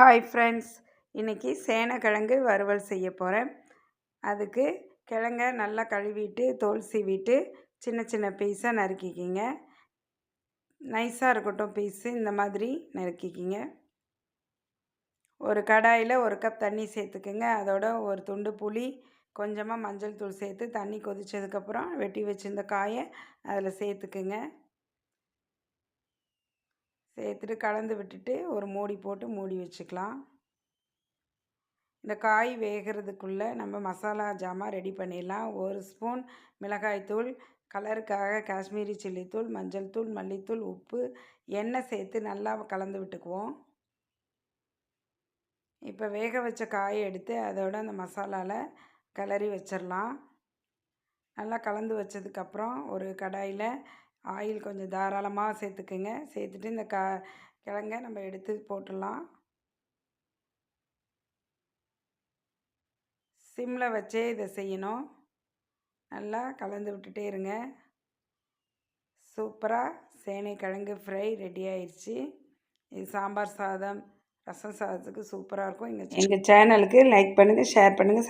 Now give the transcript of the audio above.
Hi friends இன்றைக்கி சேனக்கிழங்கு வறுவல் செய்ய போகிறேன் அதுக்கு கிழங்க நல்லா கழுவிட்டு தோல் சீவிட்டு சின்ன சின்ன பீஸாக நறுக்கிக்கிங்க. நைஸாக இருக்கட்டும் பீஸு இந்த மாதிரி நறுக்கிக்கிங்க. ஒரு கடாயில் ஒரு கப் தண்ணி சேர்த்துக்குங்க. அதோட ஒரு துண்டு புளி கொஞ்சமாக மஞ்சள் தூள் சேர்த்து தண்ணி கொதித்ததுக்கப்புறம் வெட்டி வச்சுருந்த காயை அதில் சேர்த்துக்குங்க. சேர்த்துட்டு கலந்து விட்டுட்டு ஒரு மூடி போட்டு மூடி வச்சுக்கலாம். இந்த காய் வேகிறதுக்குள்ளே நம்ம மசாலா ஜாமான் ரெடி பண்ணிடலாம். ஒரு ஸ்பூன் மிளகாய்த்தூள் கலருக்காக காஷ்மீரி சில்லித்தூள் மஞ்சள் தூள் மல்லித்தூள் உப்பு எண்ணெய் சேர்த்து நல்லா கலந்து விட்டுக்குவோம். இப்போ வேக வச்ச காயை எடுத்து அதோட அந்த மசாலாவில் கிளறி வச்சிடலாம். நல்லா கலந்து வச்சதுக்கப்புறம் ஒரு கடாயில் ஆயில் கொஞ்சம் தாராளமாக சேர்த்துக்குங்க. சேர்த்துட்டு இந்த க கிழங்க நம்ம எடுத்து போட்டுடலாம். சிம்மில் வச்சே இதை செய்யணும். நல்லா கலந்து விட்டுட்டே இருங்க. சூப்பராக சேனை கிழங்கு ஃப்ரை ரெடி ஆயிடுச்சு இது சாம்பார் சாதம் ரசம் சாதத்துக்கு சூப்பராக இருக்கும். எங்கள் எங்கள் சேனலுக்கு லைக் பண்ணுங்கள் ஷேர் பண்ணுங்கள்